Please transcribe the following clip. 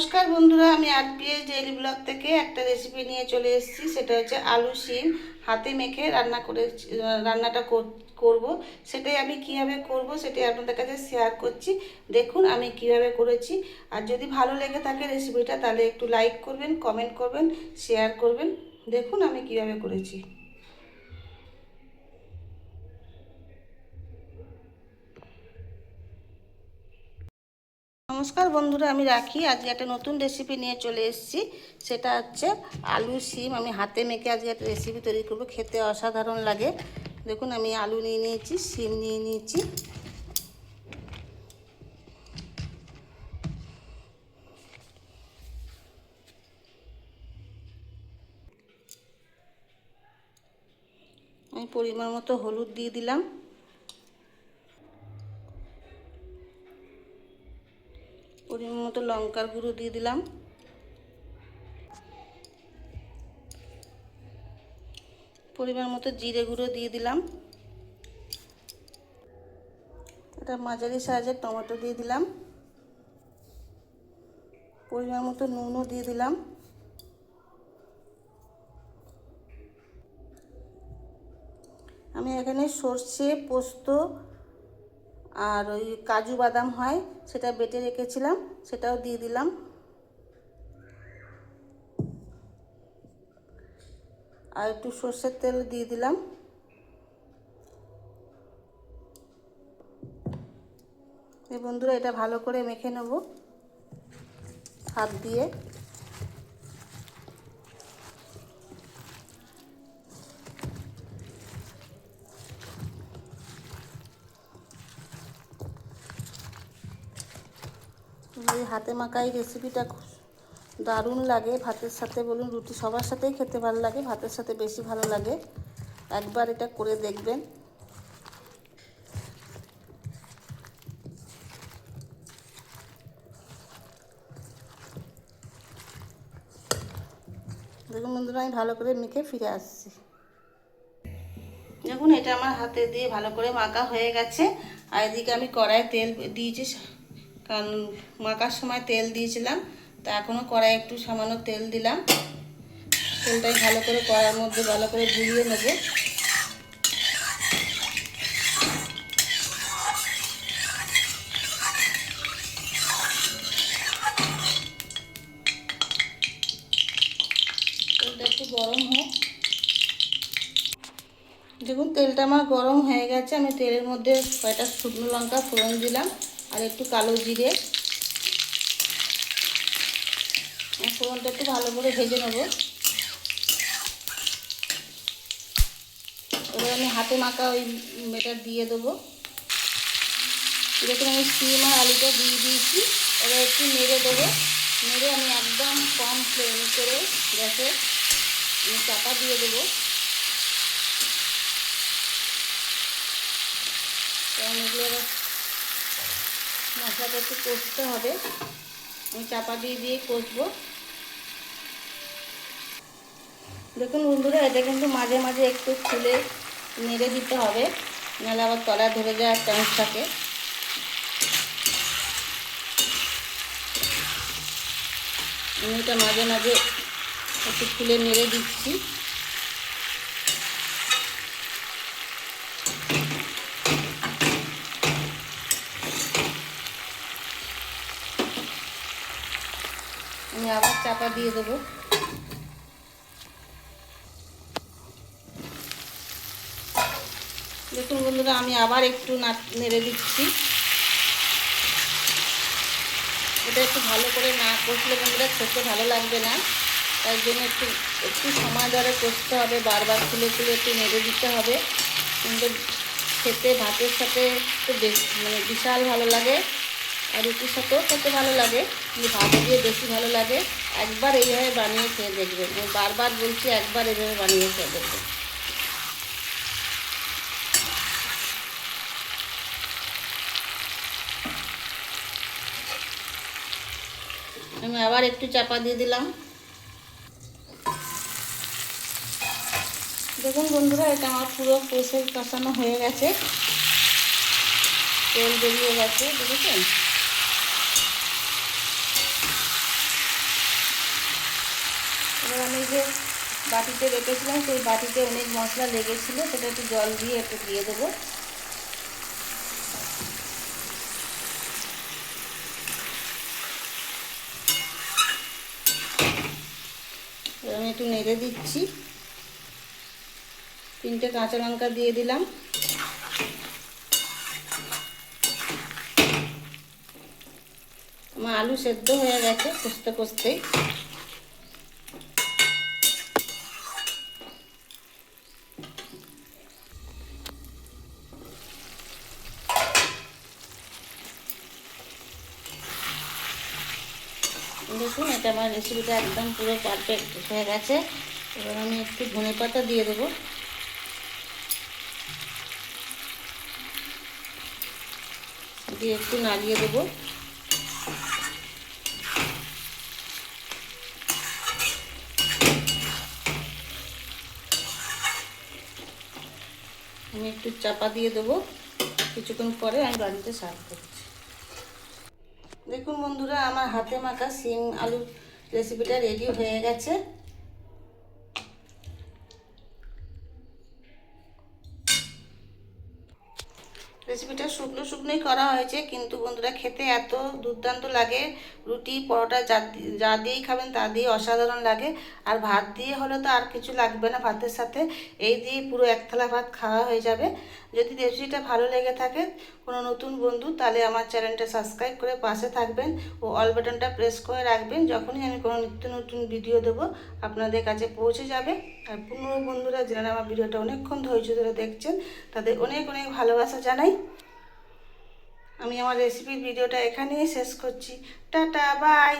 নমস্কার বন্ধুরা, আমি আরপিএস ডেইলি ব্লগ থেকে একটা রেসিপি নিয়ে চলে এসেছি। সেটা হচ্ছে আলু শিম। হাতে মেখে রান্না করে, রান্নাটা কর- করব। সেটাই আমি কীভাবে করব সেটাই আপনাদের কাছে শেয়ার করছি। দেখুন আমি কীভাবে করেছি। আর যদি ভালো লেগে থাকে রেসিপিটা তাহলে একটু লাইক করবেন কমেন্ট করবেন শেয়ার করবেন। দেখুন আমি কীভাবে করেছি। নমস্কার বন্ধুরা, আমি রাখি। আজকে একটা নতুন রেসিপি নিয়ে চলে এসেছি। সেটা হচ্ছে আলু সিম আমি হাতে মেখে আজকে একটা রেসিপি তৈরি করব। খেতে অসাধারণ লাগে। দেখুন, আমি আলু নিয়ে নিয়েছি সিম নিয়ে নিয়েছি। আমি পরিমাণ মতো হলুদ দিয়ে দিলাম। লঙ্কার গুঁড়ো দিয়ে দিলাম। পরিমাণ মতো জিরে গুঁড়ো দিয়ে দিলাম। এটা মাঝারি সাইজের টমেটো দিয়ে দিলাম। পরিমাণ মতো নুনও দিয়ে দিলাম। আমি এখানে সর্ষে, পোস্ত আর ওই কাজু বাদাম হয়, সেটা বেটে রেখেছিলাম, সেটাও দিয়ে দিলাম। আর একটু সর্ষের তেল দিয়ে দিলাম। এই বন্ধুরা, এটা ভালো করে মেখে নেব। হাত দিয়ে। এই হাতে মাখা এই রেসিপিটা দারুণ লাগে। ভাতের সাথে বলুন, রুটি সবার সাথেই খেতে ভালো লাগে, ভাতের সাথে বেশি ভালো লাগে। একবার এটা করে দেখবেন। দেখুন বন্ধুরা, আমি ভালো করে মেখে ফিরে আসছি। দেখুন, এটা আমার হাতে দিয়ে ভালো করে মাখা হয়ে গেছে। আর এদিকে আমি কড়াই তেল দিয়েছি। কারণ মাখার সময় তেল দিয়েছিলাম, তা এখনও কড়াই একটু সামান্য তেল দিলাম। তেলটাই ভালো করে কড়ার মধ্যে ভালো করে গুলিয়ে নেব। তেলটা একটু গরম হোক। দেখুন, তেলটা আমার গরম হয়ে গেছে। আমি তেলের মধ্যে কয়েকটা শুকনো লঙ্কা ফোড়ন দিলাম। আর একটু কালো জিরে। ফোড়নটা একটু ভালো করে ভেজে নেব। এবার আমি হাতে মাখা ওই মেটা দিয়ে দেবো। এরকম আমি সিম আর আলুটা দিয়ে দিয়েছি, এবার একটু নেড়ে দেবো। নেড়ে আমি একদম কম ফ্লেম করে গ্যাসে চাপা দিয়ে দেবো কারণ এগুলো এবার মশলাটা একটু কষতে হবে। আমি চাপা দিয়ে দিয়ে কষবো। দেখুন বন্ধুরা, এটা কিন্তু মাঝে মাঝে একটু খুলে নেড়ে দিতে হবে, নাহলে আবার তলা ধরে যাওয়ার চান্স থাকে আমি এটা মাঝে মাঝে একটু খুলে নেড়ে দিচ্ছি। আবার চাপা দিয়ে দেবো। দেখুন বন্ধুরা, আমি আবার একটু নেড়ে দিচ্ছি। এটা একটু ভালো করে না কষলে বন্ধুরা, খেতে ভালো লাগবে না। তাই জন্য একটু একটু সময় ধরে কষতে হবে, বারবার খুলে খুলে একটু নেড়ে দিতে হবে। কিন্তু খেতে, ভাতের সাথে একটু মানে বিশাল ভালো লাগে। আর রুটির সাথেও খেতে ভালো লাগে, কিন্তু ভাত দিয়ে বেশি ভালো লাগে। একবার এইভাবে বানিয়ে খেয়ে দেখবেন বারবার বলছি, একবার এইভাবে বানিয়ে খেয়ে দেখবেন আমি আবার একটু চাপা দিয়ে দিলাম। দেখুন বন্ধুরা, এটা আমার পুরো কষে কষানো হয়ে গেছে। তেল বেরিয়ে গেছে, দেখেছেন? যে বাটিতে রেখেছিলাম, সেই বাটিতে অনেক মশলা লেগেছিল, সেটা একটু জল দিয়ে একটু দিয়ে দেবো। এবার আমি একটু নেড়ে দিচ্ছি। তিনটে কাঁচা লঙ্কা দিয়ে দিলাম। আমার আলু সেদ্ধ হয়ে গেছে, কষতে কষতেই। দেখুন, এটা আমার রেসিপিটা একদম পুরো পারফেক্ট হয়ে গেছে। এবার আমি একটু ধনে পাতা দিয়ে দেবো। দিয়ে একটু নাড়িয়ে দেবো। আমি একটু চাপা দিয়ে দেবো। কিছুক্ষণ পরে আমি বাড়িতে সার্ভ করছি দেখুন বন্ধুরা আমার হাতে মাখা সিম আলুর রেসিপিটা রেডি হয়ে গেছে। রেসিপিটা শুকনো শুকনোই করা হয়েছে, কিন্তু বন্ধুরা খেতে এত দুর্দান্ত লাগে। রুটি, পরোটা যা যা দিয়েই খাবেন তা দিয়ে অসাধারণ লাগে। আর ভাত দিয়ে হলে তো আর কিছু লাগবে না ভাতের সাথে। এই দিয়ে পুরো এক থালা ভাত খাওয়া হয়ে যাবে। যদি রেসিপিটা ভালো লেগে থাকে কোনো নতুন বন্ধু, তাহলে আমার চ্যানেলটা সাবস্ক্রাইব করে পাশে থাকবেন ও অল বাটনটা প্রেস করে রাখবেন। যখনই আমি কোনো নিত্য নতুন ভিডিও দেবো, আপনাদের কাছে পৌঁছে যাবে। আর পুরনো বন্ধুরা যারা আমার ভিডিওটা অনেকক্ষণ ধৈর্য ধরে দেখছেন, তাদের অনেক অনেক ভালোবাসা জানাই আমি আমার রেসিপির ভিডিওটা এখানেই শেষ করছি। Ta-ta bye.